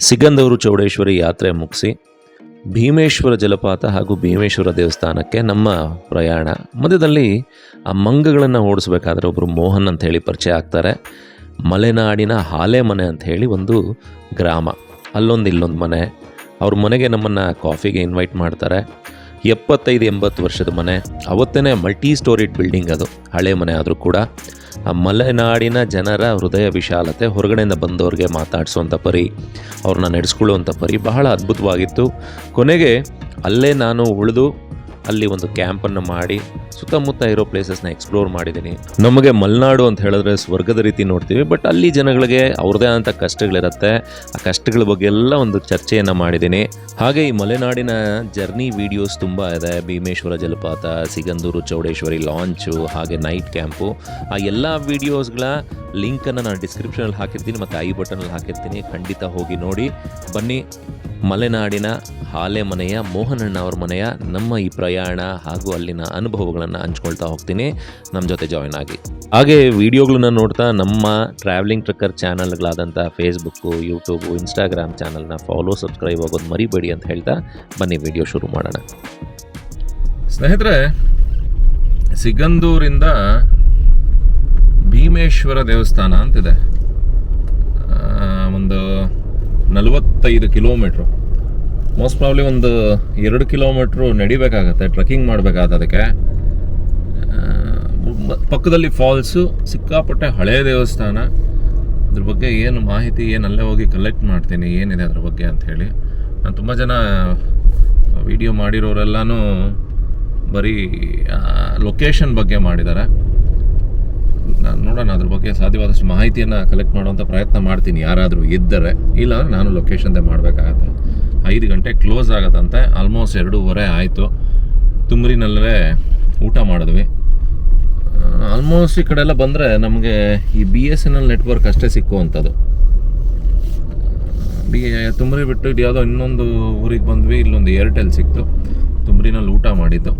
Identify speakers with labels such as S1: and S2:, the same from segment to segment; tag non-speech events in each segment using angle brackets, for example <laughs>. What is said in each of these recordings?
S1: ಸಿಗಂದೂರು ಚೌಡೇಶ್ವರಿ ಯಾತ್ರೆ ಮುಗಿಸಿ ಭೀಮೇಶ್ವರ ಜಲಪಾತ ಹಾಗೂ ಭೀಮೇಶ್ವರ ದೇವಸ್ಥಾನಕ್ಕೆ ನಮ್ಮ ಪ್ರಯಾಣ. ಮಧ್ಯದಲ್ಲಿ ಆ ಮಂಗಗಳನ್ನು ಓಡಿಸ್ಬೇಕಾದ್ರೆ ಒಬ್ಬರು ಮೋಹನ್ ಅಂತ ಹೇಳಿ ಪರಿಚಯ ಆಗ್ತಾರೆ. ಮಲೆನಾಡಿನ ಹಾಲೆ ಮನೆ ಅಂತ ಹೇಳಿ ಒಂದು ಗ್ರಾಮ. ಅಲ್ಲೊಂದು ಇಲ್ಲೊಂದು ಮನೆ. ಅವ್ರ ಮನೆಗೆ ನಮ್ಮನ್ನು ಕಾಫಿಗೆ ಇನ್ವೈಟ್ ಮಾಡ್ತಾರೆ. ಎಪ್ಪತ್ತೈದು ಎಂಬತ್ತು ವರ್ಷದ ಮನೆ ಅವತ್ತೇ ಮಲ್ಟಿ ಸ್ಟೋರಿಡ್ ಬಿಲ್ಡಿಂಗ್ ಅದು. ಹಳೆ ಮನೆ ಆದರೂ ಕೂಡ ಆ ಮಲೆನಾಡಿನ ಜನರ ಹೃದಯ ವಿಶಾಲತೆ ಹೊರಗಡೆಯಿಂದ ಬಂದವ್ರಿಗೆ ಮಾತಾಡಿಸುವಂಥ ಪರಿ, ಅವ್ರನ್ನ ನಡೆಸ್ಕೊಳ್ಳುವಂಥ ಪರಿ ಬಹಳ ಅದ್ಭುತವಾಗಿತ್ತು. ಕೊನೆಗೆ ಅಲ್ಲೇ ನಾನು ಉಳಿದು ಅಲ್ಲಿ ಒಂದು ಕ್ಯಾಂಪನ್ನು ಮಾಡಿ ಸುತ್ತಮುತ್ತ ಇರೋ ಪ್ಲೇಸಸ್ನ ಎಕ್ಸ್ಪ್ಲೋರ್ ಮಾಡಿದ್ದೀನಿ. ನಮಗೆ ಮಲೆನಾಡು ಅಂತ ಹೇಳಿದ್ರೆ ಸ್ವರ್ಗದ ರೀತಿ ನೋಡ್ತೀವಿ ಬಟ್ ಅಲ್ಲಿ ಜನಗಳಿಗೆ ಅವ್ರದೇ ಆದಂಥ ಕಷ್ಟಗಳಿರುತ್ತೆ. ಆ ಕಷ್ಟಗಳ ಬಗ್ಗೆ ಎಲ್ಲ ಒಂದು ಚರ್ಚೆಯನ್ನು ಮಾಡಿದ್ದೀನಿ. ಹಾಗೆ ಈ ಮಲೆನಾಡಿನ ಜರ್ನಿ ವಿಡಿಯೋಸ್ ತುಂಬ ಇದೆ. ಭೀಮೇಶ್ವರ ಜಲಪಾತ, ಸಿಗಂದೂರು, ಚೌಡೇಶ್ವರಿ ಲಾಂಚು ಹಾಗೆ ನೈಟ್ ಕ್ಯಾಂಪು ಆ ಎಲ್ಲ ವೀಡಿಯೋಸ್ಗಳ ಲಿಂಕನ್ನು ನಾನು ಡಿಸ್ಕ್ರಿಪ್ಷನಲ್ಲಿ ಹಾಕಿರ್ತೀನಿ ಮತ್ತು ಐ ಬಟನಲ್ಲಿ ಹಾಕಿರ್ತೀನಿ. ಖಂಡಿತ ಹೋಗಿ ನೋಡಿ. ಬನ್ನಿ ಮಲೆನಾಡಿನ ಹಾಲೆ ಮನೆಯ ಮೋಹನಣ್ಣ ಅವ್ರ ಮನೆಯ, ನಮ್ಮ ಈ ಪ್ರಯಾಣ ಹಾಗೂ ಅಲ್ಲಿನ ಅನುಭವಗಳನ್ನು ಹಂಚ್ಕೊಳ್ತಾ ಹೋಗ್ತೀನಿ. ನಮ್ಮ ಜೊತೆ ಜಾಯ್ನ್ ಆಗಿ. ಹಾಗೆ ವಿಡಿಯೋಗಳನ್ನ ನೋಡ್ತಾ ನಮ್ಮ ಟ್ರಾವೆಲಿಂಗ್ ಟ್ರಕ್ಕರ್ ಚಾನಲ್ಗಳಾದಂಥ ಫೇಸ್ಬುಕ್ಕು ಯೂಟ್ಯೂಬು ಇನ್ಸ್ಟಾಗ್ರಾಮ್ ಚಾನಲ್ನ ಫಾಲೋ ಸಬ್ಸ್ಕ್ರೈಬ್ ಆಗೋದು ಮರಿಬೇಡಿ ಅಂತ ಹೇಳ್ತಾ ಬನ್ನಿ ವಿಡಿಯೋ ಶುರು ಮಾಡೋಣ. ಸ್ನೇಹಿತರೆ, ಸಿಗಂದೂರಿಂದ ಭೀಮೇಶ್ವರ ದೇವಸ್ಥಾನ ಅಂತಿದೆ. ಒಂದು ನಲವತ್ತೈದು ಕಿಲೋಮೀಟ್ರು ಮೋಸ್ಟ್ ಪ್ರಾಬ್ಲಿ ಒಂದು ಎರಡು ಕಿಲೋಮೀಟ್ರು ನಡಿಬೇಕಾಗತ್ತೆ ಟ್ರೆಕ್ಕಿಂಗ್ ಮಾಡಬೇಕಾದ ಅದಕ್ಕೆ. ಪಕ್ಕದಲ್ಲಿ ಫಾಲ್ಸು ಸಿಕ್ಕಾಪಟ್ಟೆ ಹಳೆಯ ದೇವಸ್ಥಾನ. ಅದ್ರ ಬಗ್ಗೆ ಏನು ಮಾಹಿತಿ ಏನು ಅಲ್ಲೇ ಹೋಗಿ ಕಲೆಕ್ಟ್ ಮಾಡ್ತೀನಿ, ಏನಿದೆ ಅದ್ರ ಬಗ್ಗೆ ಅಂಥೇಳಿ ನಾನು ತುಂಬ ಜನ ವಿಡಿಯೋ ಮಾಡಿರೋರೆಲ್ಲನೂ ಬರೀ ಲೊಕೇಶನ್ ಬಗ್ಗೆ ಮಾಡಿದ್ದಾರೆ ನಾನು ನೋಡೋಣ ಅದ್ರ ಬಗ್ಗೆ ಸಾಧ್ಯವಾದಷ್ಟು ಮಾಹಿತಿಯನ್ನು ಕಲೆಕ್ಟ್ ಮಾಡುವಂಥ ಪ್ರಯತ್ನ ಮಾಡ್ತೀನಿ, ಯಾರಾದರೂ ಇದ್ದರೆ. ಇಲ್ಲ ನಾನು ಲೊಕೇಶನ್ದೇ ಮಾಡಬೇಕಾಗತ್ತೆ. ಐದು ಗಂಟೆ ಕ್ಲೋಸ್ ಆಗತ್ತಂತೆ. ಆಲ್ಮೋಸ್ಟ್ ಎರಡೂವರೆ ಆಯಿತು. ತುಮರಿನಲ್ಲೇ ಊಟ ಮಾಡಿದ್ವಿ. ಆಲ್ಮೋಸ್ಟ್ ಈ ಕಡೆ ಎಲ್ಲ ಬಂದರೆ ನಮಗೆ ಈ B S N L network ಅಷ್ಟೇ ಸಿಕ್ಕುವಂಥದ್ದು. ಬಿ ತುಮರಿ ಬಿಟ್ಟು ಇದು ಯಾವುದೋ ಇನ್ನೊಂದು ಊರಿಗೆ ಬಂದ್ವಿ, ಇಲ್ಲೊಂದು ಏರ್ಟೆಲ್ ಸಿಕ್ತು. ತುಮರಿನಲ್ಲಿ ಊಟ ಮಾಡಿದ್ದು.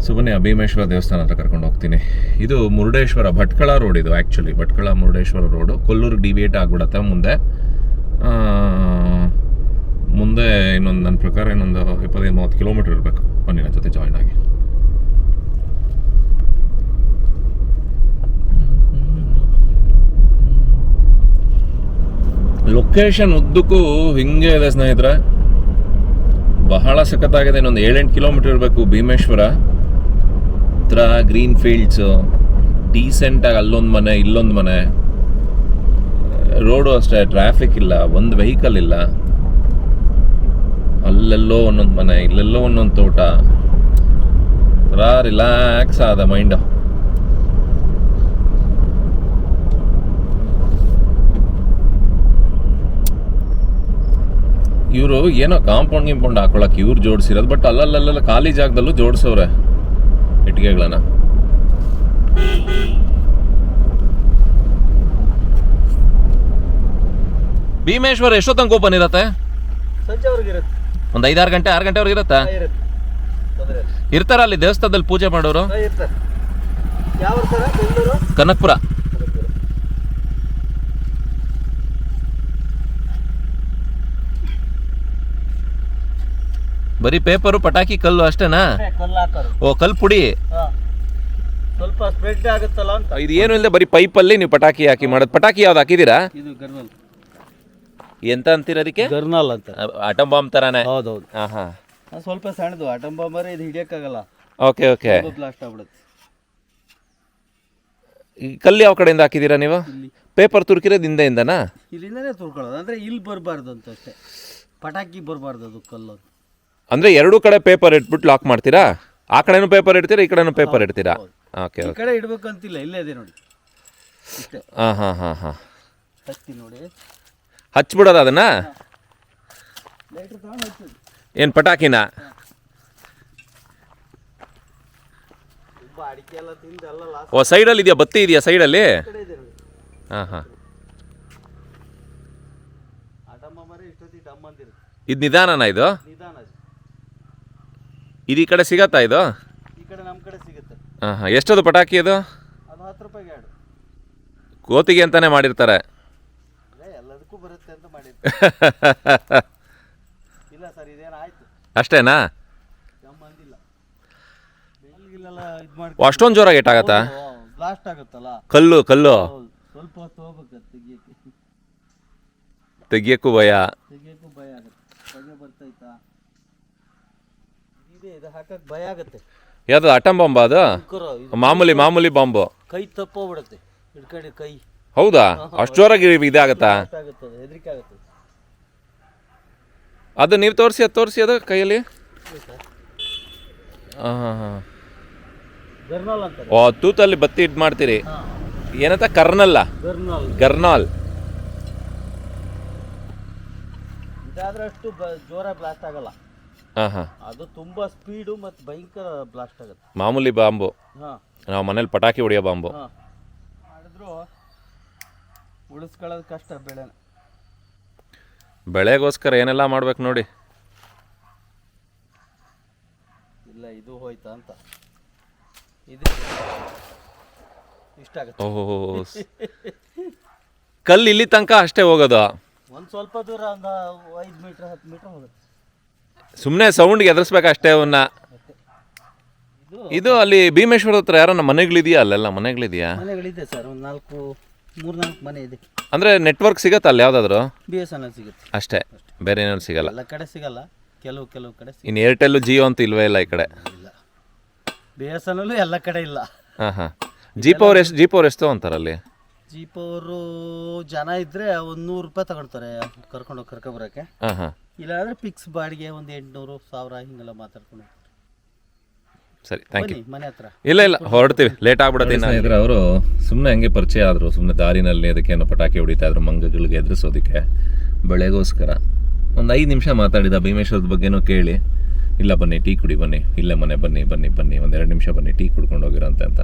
S1: ಸೊ, ಬನ್ನಿ, ಆ ಭೀಮೇಶ್ವರ ದೇವಸ್ಥಾನ ಹತ್ರ ಕರ್ಕೊಂಡು ಹೋಗ್ತೀನಿ. ಇದು ಮುರುಡೇಶ್ವರ, ಭಟ್ಕಳ ರೋಡ್ ಇದು actually Bhatkal, Murudeshwar road Kollur deviate ಆಗಿಬಿಡತ್ತೆ ಮುಂದೆ. ಮುಂದೆ ಇನ್ನೊಂದು ನನ್ನ ಪ್ರಕಾರ ಇನ್ನೊಂದು ಇಪ್ಪತ್ತೈದು, ಮೂವತ್ತು ಕಿಲೋಮೀಟರ್ ಇರಬೇಕು ಬನ್ನಿ ನನ್ನ ಜೊತೆ ಜಾಯ್ನ್ ಆಗಿ. ಲೊಕೇಶನ್ ಉದ್ದಕ್ಕೂ ಹಿಂಗೆ ಇದೆ ಸ್ನೇಹಿತರೆ. ಬಹಳ ಸಖತ್ತಾಗಿದೆ, ಇನ್ನೊಂದು ಏಳೆಂಟು ಕಿಲೋಮೀಟರ್ ಇರಬೇಕು ಭೀಮೇಶ್ವರ. ಹತ್ರ ಗ್ರೀನ್ ಫೀಲ್ಡ್ಸು ಡೀಸೆಂಟಾಗಿ ಅಲ್ಲೊಂದು ಮನೆ, ಇಲ್ಲೊಂದು ಮನೆ. ರೋಡು ಅಷ್ಟೇ ಟ್ರಾಫಿಕ್ ಇಲ್ಲ, ಒಂದು ವೆಹಿಕಲ್ ಇಲ್ಲ. ಅಲ್ಲೆಲ್ಲೋ ಒಂದೊಂದು ಮನೆ, ಇಲ್ಲೆಲ್ಲೋ ಒಂದೊಂದು ತೋಟ. ಒಂಥರ ರಿಲ್ಯಾಕ್ಸ್ ಆದ ಮೈಂಡು ಇವರು ಏನೋ ಕಾಂಪೌಂಡ್ ಗಿಂಪೌಂಡ್ ಹಾಕೊಳಕ್ಕೆ ಇವ್ರು ಜೋಡಿಸಿರೋದು ಬಟ್ ಅಲ್ಲಲ್ಲೆಲ್ಲ ಖಾಲಿ ಜಾಗದಲ್ಲೂ ಜೋಡಿಸೋರೆ ಇಟ್ಟಿಗೆಗಳನ್ನ ಭೀಮೇಶ್ವರ ಎಷ್ಟೊತ್ತಂಗೆ ಓಪನ್ ಇರತ್ತೆ?
S2: ಸಂಜೆವರೆಗೆ ಇರುತ್ತೆ
S1: ಒಂದು ಐದಾರು ಗಂಟೆ ಆರು ಗಂಟೆವರೆಗೆ ಇರತ್ತಾ? ಇರ್ತಾರ ಅಲ್ಲಿ ದೇವಸ್ಥಾನದಲ್ಲಿ ಪೂಜೆ ಮಾಡೋರು? ಕನಕ್ಪುರ. ಬರೀ ಪೇಪರು ಪಟಾಕಿ ಕಲ್ಲು ಅಷ್ಟೇನಾ? ಓ ಕಲ್ಲು ಪುಡಿ.
S2: ಸ್ವಲ್ಪ ಸ್ಪ್ರೆಡ್ ಆಗುತ್ತಲ್ಲ ಅಂತ.
S1: ಇದು ಏನು ಇಲ್ಲದೆ ಬರೀ ಪೈಪಲ್ಲಿ ನೀವು ಪಟಾಕಿ ಹಾಕಿ ಮಾಡೋದು. ಪಟಾಕಿ ಯಾವ್ದು ಹಾಕಿದ್ದೀರಾ? ಎಂತ ಅಂತೀರ ಅದಕ್ಕೆ?
S2: ಜರ್ನಲ್ ಅಂತ.
S1: ಆಟಮ್ ಬಾಂಬ್ ತರಾನೇ.
S2: ಹೌದೌದು.
S1: ಹಾಂ ಹಾಂ
S2: ಅದು ಸ್ವಲ್ಪ ಸಣ್ಣದು ಆಟಂ ಬಾಂಬರ್ ಇದು ಹಿಡಿಯಕ್ಕಾಗಲ್ಲ.
S1: Okay okay.
S2: ಬ್ಲಾಸ್ಟ್ ಆಗ್ಬಿಡುತ್ತೆ.
S1: ಈ ಕಲ್ಲು ಯಾವ ಕಡೆಯಿಂದ ಹಾಕಿದ್ದೀರಾ ನೀವು?
S2: ಇಲ್ಲಿ.
S1: ಪೇಪರ್ ತುರ್ಕಿರೋದು ಹಿಂದೆಯಿಂದನಾ?
S2: ಇಲ್ಲಿಂದನೇ ತುರ್ಕೊಳ್ಳೋದು ಅಂದ್ರೆ ಇಲ್ಲಿ ಬರಬಾರ್ದು ಅಂತ ಅಷ್ಟೇ. ಪಟಾಕಿ ಬರಬಾರ್ದು ಅದು ಕಲ್ಲು. ಅಂದ್ರೆ
S1: ಅಂದರೆ ಎರಡೂ ಕಡೆ ಪೇಪರ್ ಇಟ್ಬಿಟ್ಟು ಲಾಕ್ ಮಾಡ್ತೀರಾ? ಆ ಕಡೆನೂ ಪೇಪರ್ ಇಡ್ತೀರಾ ಈ ಕಡೆನೂ ಪೇಪರ್ ಇಡ್ತೀರಾ? ಓಕೆ
S2: ಈ
S1: ಓಕೆ.
S2: ಕಡೆ ಇಡ್ಬೇಕಂತಿಲ್ಲ ಇಲ್ಲೇ ಇದೆ ನೋಡಿ. ಇಷ್ಟೇ.
S1: ಹಾಂ ಹಾಂ ಹಾಂ ಹಾಂ
S2: ಹತ್ತಿ ನೋಡಿ.
S1: ಹಚ್ಬಿಡೋದು ಅದನ್ನ? ಏನು ಪಟಾಕಿನ? ಓ ಸೈಡಲ್ಲಿ ಇದೆಯಾ ಬತ್ತಿ ಇದೆಯಾ ಸೈಡಲ್ಲಿ? ಹಾಂ ಹಾಂ. ಇದು ನಿಧಾನನಾ ಇದು? ಇದು ಈ ಕಡೆ ಸಿಗತ್ತಾ ಇದು? ಹಾಂ ಹಾಂ. ಎಷ್ಟದು ಪಟಾಕಿ ಅದು? ಕೋತಿಗೆ ಅಂತಾನೆ ಮಾಡಿರ್ತಾರೆ
S2: ಅದೇ ಎಲ್ಲದಕ್ಕೂ ಬರುತ್ತೆ ಅಂತ ಮಾಡಿದ್ದು ಇಲ್ಲ ಸರ್
S1: ಅಷ್ಟೇನಾ?
S2: ಅಷ್ಟೊಂದು ಅಂದಿಲ್ಲ ಬೆಳಗಿಲೆಲ್ಲ ಇದು ಮಾಡಿ
S1: ಓ, ಅಷ್ಟೊಂದ್ ಜೋರಾಗಿ ಏಟಾಗತ್ತಾ
S2: ಬ್ಲಾಸ್ಟ್ ಆಗುತ್ತಲ್ಲ?
S1: ಕಲ್ಲು ಕಲ್ಲು.
S2: ಹೌದು ಸ್ವಲ್ಪ ಹೊತ್ತು ಹೋಗ್ಬೇಕು ತೆಗಿಯಕ್ಕೆ.
S1: ತೆಗಿಯಕ್ಕೂ ಭಯ.
S2: ತೆಗಿಯಕ್ಕೂ ಭಯ ಆಗುತ್ತೆ. ಹೊಗೆ ಬರ್ತೈತಾ? ಇದೆ ಇದು ಹಾಕಕ್ ಭಯ ಆಗುತ್ತೆ.
S1: ಯಾವ್ದು ಅಟಮ್ ಬಾಂಬ ಅದು?
S2: ಕುಕ್ಕರು, ಇದು
S1: ಮಾಮೂಲಿ ಮಾಮೂಲಿ ಬಾಂಬು
S2: ಕೈ ತಪ್ಪೋಗ್ಬಿಡುತ್ತೆ. ಹಿಡ್ಕಂಡು ಕೈ.
S1: ಹೌದಾ? ಅಷ್ಟು ಜೋರಾಗಿ ಇದಾಗತ್ತಾ?
S2: ಆಗುತ್ತೆ ಹೆದರಿಕೆ ಆಗುತ್ತೆ
S1: ಅದು ನೀವು ತೋರಿಸಿ ಅದು ತೋರಿಸಿ ಅದು ಕೈಯಲ್ಲಿ? ಹಾಂ ಹಾಂ. ಹಾಂ ಓ ತೂತಲ್ಲಿ ಬತ್ತಿ ಇದು ಮಾಡ್ತೀರಿ. ಏನಂತ? ಕರ್ನಲ್ಲ?
S2: ಗರ್ನಾಲ್ ಇದಾದ್ರೆ ಅಷ್ಟು ಜೋರ ಬ್ಲಾಸ್ಟ್ ಆಗಲ್ಲ.
S1: ಹಾಂ ಹಾಂ.
S2: ಅದು ತುಂಬಾ ಸ್ಪೀಡು ಮತ್ತು ಭಯಂಕರ ಬ್ಲಾಸ್ಟ್ ಆಗುತ್ತೆ.
S1: ಮಾಮೂಲಿ ಬಾಂಬು.
S2: ಹಾಂ.
S1: ನಾವು ಮನೇಲಿ ಪಟಾಕಿ ಹೊಡಿಯೋ ಬಾಂಬು.
S2: ಮಾಡಿದ್ರು ಉಳಿಸ್ಕೊಳ್ಳೋದು ಕಷ್ಟ ಬೆಳೆನ.
S1: ಬೆಳೆಗೋಸ್ಕರ ಏನೆಲ್ಲ ಮಾಡ್ಬೇಕು ನೋಡಿ.
S2: ಇಲ್ಲ ಇದು ಹೋಯ್ತಾ ಅಂತ. ಇದು ಇಷ್ಟ ಆಗುತ್ತೆ.
S1: ಓಹೋ ಕಲ್ಲು ಇಲ್ಲಿ ತನಕ ಅಷ್ಟೇ ಹೋಗೋದು?
S2: ಒಂದು ಸ್ವಲ್ಪ ದೂರ ಒಂದು ಐದು ಮೀಟ್ರ್ ಹತ್ತು ಮೀಟ್ರ್ ಹೋಗುತ್ತೆ.
S1: ಸುಮ್ಮನೆ ಸೌಂಡ್ಗೆ ಎದುರಿಸ್ಬೇಕು ಅಷ್ಟೇ ಅವನ್ನ
S2: ಇದು
S1: ಇದು ಅಲ್ಲಿ ಭೀಮೇಶ್ವರ ಹತ್ರ ಯಾರೋ ನಮ್ಮ ಮನೆಗಳಿದೆಯಾ? ಅಲ್ಲೆಲ್ಲ ಮನೆಗಳಿದೆಯಾ?
S2: ಮನೆಗಳಿದೆ ಸರ್ ಒಂದು ನಾಲ್ಕು ಮೂರು ನಾಲ್ಕು ಮನೆ ಇದೆ.
S1: ಅಂದರೆ ನೆಟ್ವರ್ಕ್ ಸಿಗತ್ತೆ ಅಲ್ಲಿ ಯಾವುದಾದ್ರು?
S2: ಬಿ ಎಸ್ ಎನ್ ಎಲ್ ಸಿಗುತ್ತೆ.
S1: ಅಷ್ಟೇ ಬೇರೆ ಏನಾದ್ರು ಸಿಗಲ್ಲ.
S2: ಎಲ್ಲ ಕಡೆ ಸಿಗಲ್ಲ. ಕೆಲವು ಕೆಲವು ಕಡೆ
S1: ಇನ್ನು ಏರ್ಟೆಲ್ಲು ಜಿಯೋ ಅಂತ ಇಲ್ವೇ ಇಲ್ಲ ಈ ಕಡೆ?
S2: ಇಲ್ಲ. ಬಿ ಎಸ್ ಎನ್ ಎಲ್ಲೂ ಎಲ್ಲ ಕಡೆ ಇಲ್ಲ.
S1: ಹಾಂ ಹಾಂ. ಜೀಪ್ ಅವ್ರು ಎಷ್ಟು ಜೀಪ್ ಅವ್ರು ಎಷ್ಟು ತೊಗೊಂತಾರಲ್ಲಿ
S2: ಜೀಪ್ ಅವರು ಜನ ಇದ್ದರೆ ಒಂದು ನೂರು ರೂಪಾಯಿ ತಗೊಳ್ತಾರೆ ಕರ್ಕೊಂಡೋಗಿ ಕರ್ಕೊಂಬರಕ್ಕೆ
S1: ಹಾಂ ಹಾಂ.
S2: ಇಲ್ಲಾಂದ್ರೆ ಫಿಕ್ಸ್ ಬಾಡಿಗೆ ಒಂದು ಎಂಟುನೂರು ಸಾವಿರ ಹಿಂಗೆಲ್ಲ ಮಾತಾಡ್ಕೊಂಡು
S1: ಸರಿ ಥ್ಯಾಂಕ್ ಯು
S2: ಮನೆ ಹತ್ರ.
S1: ಇಲ್ಲ ಇಲ್ಲ ಹೊರಡ್ತೀವಿ. ಲೇಟ್ ಆಗ್ಬಿಡತ್ತೆ ಇದ್ರೆ ಅವರು ಸುಮ್ಮನೆ ಹಂಗೆ ಪರಿಚಯ ಆದರು ಸುಮ್ಮನೆ ದಾರಿನಲ್ಲಿ ಅದಕ್ಕೇನೋ ಪಟಾಕಿ ಹೊಡಿತಾ ಇದ್ರು ಮಂಗಗಳಿಗೆ ಎದುರಿಸೋದಕ್ಕೆ. ಬೆಳೆಗೋಸ್ಕರ. ಒಂದು ಐದು ನಿಮಿಷ ಮಾತಾಡಿದ ಭೀಮೇಶ್ವರದ ಬಗ್ಗೆನೂ ಕೇಳಿ. ಇಲ್ಲ ಬನ್ನಿ ಟೀ ಕುಡಿ ಬನ್ನಿ. ಇಲ್ಲೇ ಮನೆ ಬನ್ನಿ ಬನ್ನಿ ಬನ್ನಿ. ಒಂದು ಎರಡು ನಿಮಿಷ ಬನ್ನಿ ಟೀ ಕುಡ್ಕೊಂಡು ಹೋಗಿರೋಂತೆ ಅಂತ.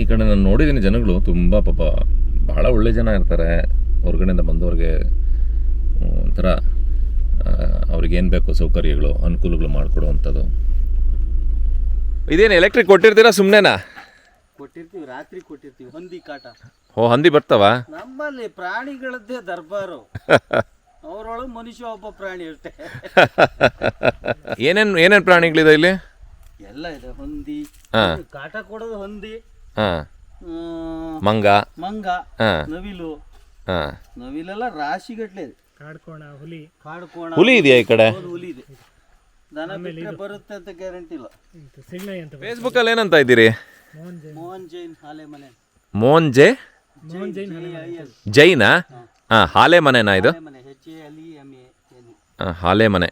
S1: ಈ ಕಡೆ ನಾನು ನೋಡಿದ್ದೀನಿ ಜನಗಳು ತುಂಬ ಪಾಪ ಭಾಳ ಒಳ್ಳೆ ಜನ ಇರ್ತಾರೆ. ಹೊರಗಡೆಯಿಂದ ಬಂದವ್ರಿಗೆ ಒಂಥರ ಅವ್ರಿಗೇನು ಬೇಕು ಸೌಕರ್ಯಗಳು ಅನುಕೂಲಗಳು ಮಾಡಿಕೊಡುವಂಥದ್ದು ಇದೇನು ಎಲೆಕ್ಟ್ರಿಕ್ ಕೊಟ್ಟಿರ್ತೀರಾ ಸುಮ್ಮನೆನಾ
S2: ಕೊಟ್ಟಿರ್ತೀವಿ ರಾತ್ರಿ ಕೊಟ್ಟಿರ್ತೀವಿ ಹಂದಿ ಕಾಟ.
S1: ಓ ಹಂದಿ ಬರ್ತಾವ?
S2: ನಮ್ಮಲ್ಲಿ ಪ್ರಾಣಿಗಳದ್ದೇ ದರ್ಬಾರು. ಅವರೊಳಗೆ ಮನುಷ್ಯ ಒಬ್ಬ ಪ್ರಾಣಿ ಇರುತ್ತೆ.
S1: ಏನೇನು ಏನೇನು ಪ್ರಾಣಿಗಳಿದೆ ಇಲ್ಲಿ?
S2: ಎಲ್ಲ ಇದೆ ಹಂದಿ
S1: ಹಾಂ.
S2: ಕಾಟ ಕೊಡೋದು ಹಂದಿ
S1: ಹಾಂ. ಮಂಗ.
S2: ಮಂಗ
S1: ಹಾಂ.
S2: ನವಿಲು.
S1: ಹಾಂ.
S2: ನವಿಲೆಲ್ಲ ರಾಶಿಗಟ್ಲೆ ಇದೆ.
S3: ಕಾಡ್ಕೋಣ ಹುಲಿ.
S2: ಕಾಡ್ಕೋಣ
S1: ಹುಲಿ ಇದೆಯಾ ಈ ಕಡೆ?
S2: ಹುಲಿ ಇದೆ. ದನ ಬಿಟ್ಟರೆ ಬರುತ್ತೆ ಅಂತ ಗ್ಯಾರಂಟಿ ಇಲ್ಲ.
S3: ಇದು ಅಂತ
S1: ಫೇಸ್ಬುಕ್ಕಲ್ಲಿ ಏನಂತ ಇದ್ದೀರಿ?
S3: ಮೋಹನ್ ಜೈನ್.
S2: ಮೋಹನ್ ಜೈನ್ ಹಾಲೆ ಮನೆ
S1: ಮೋಹನ್ ಜೆ?
S3: ಮೋಹನ್ ಜೈನ್
S2: ಜೈ
S1: ಜೈನಾ? ಹಾಂ ಹಾಲೆ ಮನೆನಾ ಇದು?
S2: Hale Mane H A L E M A N
S1: E Hale Mane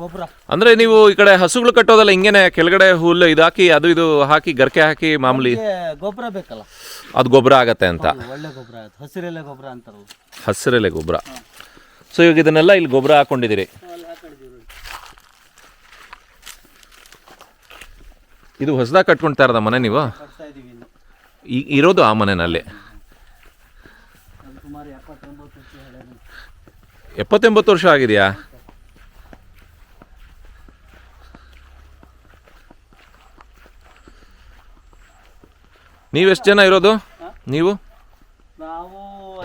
S2: ಗೊಬ್ಬರ.
S1: ಅಂದ್ರೆ ನೀವು ಈ ಕಡೆ ಹಸುಗಳು ಕಟ್ಟೋದಲ್ಲ ಹಿಂಗೇನೆ ಕೆಳಗಡೆ ಹುಲ್ಲು ಇದು ಹಾಕಿ ಅದು ಇದು ಹಾಕಿ ಗರ್ಕೆ ಹಾಕಿ ಮಾಮೂಲಿ
S2: ಗೊಬ್ಬರ ಬೇಕಲ್ಲ.
S1: ಅದು ಗೊಬ್ಬರ ಆಗತ್ತೆ ಅಂತ.
S2: ಒಳ್ಳೆ ಗೊಬ್ಬರ ಅದು ಹಸಿರೆಲೆ ಗೊಬ್ಬರ ಅಂತಾರಲ್ಲ.
S1: ಹಸಿರೆಲೆ ಗೊಬ್ಬರ. ಸೊ ಇವಾಗ ಇದನ್ನೆಲ್ಲ ಇಲ್ಲಿ ಗೊಬ್ಬರ ಹಾಕೊಂಡಿದ್ದೀರಿ
S2: ಅಲ್ಲಿ ಹಾಕೊಂಡಿದ್ದೀವಿ ನೋಡಿ
S1: ಇದು ಹೊಸದಾಗಿ ಕಟ್ಕೊಳ್ತಾ ಇರೋದ ಮನೆ ನೀವು?
S2: ಕಟ್ತಾ ಇದೀವಿ ಇನ್ನು
S1: ಈ ಇರೋದು ಆ ಮನೆಯಲ್ಲಿ
S2: ಅದು ಸುಮಾರು ಎಪ್ಪತ್ತೊಂಬತ್ತು ವರ್ಷ ಹಳೆ ಮನೆ.
S1: ಎಪ್ಪತ್ತೆಂಬತ್ತು ವರ್ಷ ಆಗಿದೆಯಾ? ನೀವೆಷ್ಟು ಜನ ಇರೋದು? ನೀವು?
S2: ನಾವು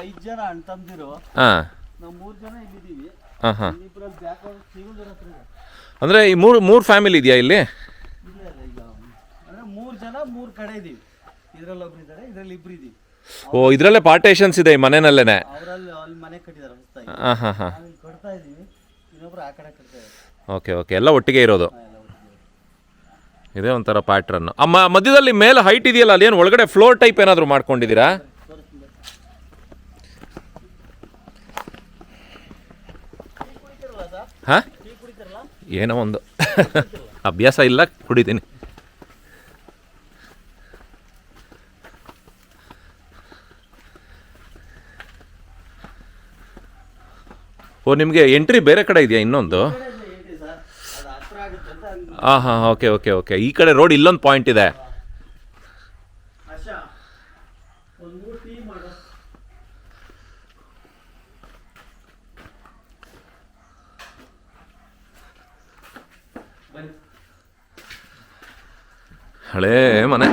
S2: ಐದು ಜನ ಅಣ್ಣ ತಮ್ದಿರು
S1: ಹಾಂ.
S2: ನಾವು ಮೂರು ಜನ ಇಲ್ಲಿದ್ದೀವಿ.
S1: ಹಾಂ ಹಾಂ.
S2: ಇಬ್ಬರಲ್ಲಿ ಬ್ಯಾಕ್ ಸಿಗೋದ್ರ ಹತ್ರ ಇದೆ.
S1: ಅಂದರೆ ಈ ಮೂರು ಮೂರು ಫ್ಯಾಮಿಲಿ ಇದೆಯಾ ಇಲ್ಲಿ?
S2: ಮೂರು ಕಡೆ ಇದೀವಿ. ಇದರಲ್ಲಿ ಒಬ್ರು ಇದ್ದಾರೆ ಇದರಲ್ಲಿ ಇಬ್ರು ಇದ್ದೀವಿ
S1: ಓ ಇದರಲ್ಲೇ ಪಾರ್ಟೇಷನ್ಸ್ ಇದೆ ಈ ಮನೆಯಲ್ಲೇನೆ
S2: ಅವರಲ್ಲಿ ಅಲ್ಲಿ ಮನೆ ಕಟ್ಟಿದ್ದಾರೆ ಹೊಸ್ದಾಗಿ.
S1: ಹಾಂ ಹಾಂ ಹಾಂ.
S2: ನಾವು ಇಲ್ಲಿ ಕೊಡ್ತಾ ಇದ್ದೀವಿ ಇನ್ನೊಬ್ರು ಆ ಕಡೆ ಕಟ್ತಾ ಇದ್ದಾರೆ.
S1: Okay okay. ಎಲ್ಲ ಒಟ್ಟಿಗೆ ಇರೋದು. ಇದೇ ಒಂಥರ ಪ್ಯಾಟ್ರನ್ನು ಅಮ್ಮ ಮಧ್ಯದಲ್ಲಿ ಮೇಲೆ ಹೈಟ್ ಇದೆಯಲ್ಲ ಅಲ್ಲಿ ಏನು ಒಳಗಡೆ ಫ್ಲೋರ್ ಟೈಪ್ ಏನಾದರೂ ಮಾಡ್ಕೊಂಡಿದ್ದೀರಾ? ಹಾಂ? ಏನೋ ಒಂದು. ಅಭ್ಯಾಸ ಇಲ್ಲ ಕುಡಿತೀನಿ. ಓ ನಿಮಗೆ ಎಂಟ್ರಿ ಬೇರೆ ಕಡೆ ಇದೆಯಾ ಇನ್ನೊಂದು? ಹಾಂ ಹಾಂ ಓಕೆ ಓಕೆ ಓಕೆ ಈ ಕಡೆ ರೋಡ್ ಇಲ್ಲೊಂದು ಪಾಯಿಂಟ್ ಇದೆ. ಹಳೇ ಮನೆ.